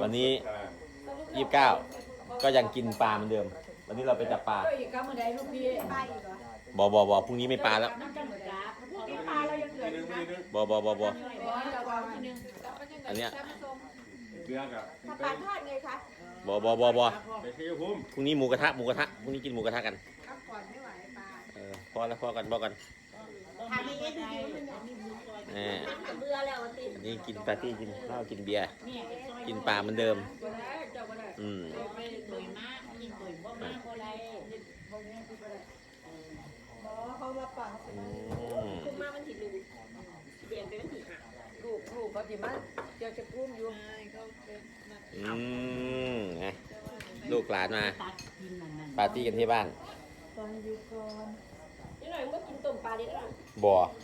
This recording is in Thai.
วันนี้ยี่สิบเก้าก็ยังกินปลาเหมือนเดิม วันนี้เราไปจับปลาก็อีกกำมือใดลูกพี่ไปอีกเหรอบอบอบอพรุ่งนี้ไม่ปลาแล้วน้ำจังหวัดจ้าพวกนี้ปลาเรายังเหลืออยู่นะบอบอบอบอร้อยเราเอาทีนึงอันเนี้ยเรือกับถ้าปลาทอดไงคะบอบอบอบอไปชัยภูมิพรุ่งนี้หมูกระทะหมูกระทะพรุ่งนี้กินหมูกระทะกันพักก่อนไม่ไหวปลาเออพอแล้วพอกันพอกันทำไม่ได้ อแล้วติอันนี้กินปาร์ตี้กินเหล้ากินเบียร์นี่กินปลาเหมือนเดิมก็ได้เจ้าก็ได้อืมไปตุยมากกินตุยบ่มากก็ได้พวกนี้ก็ได้หมอเขามาปลาอืมคุมมามันถิดูเดียนไปมันถิหักลูกลูกเขาสิมาเจ้าจะกุ้มอยู่อืมไงลูกหลานมาปาร์ตี้กันที่บ้านนี่หน่อยว่ากินต้มปลาดิหน่อยบ่อโอ้โอ้บอกบอกกินต้นบอกบอกเขาไม่กินเขาต้มย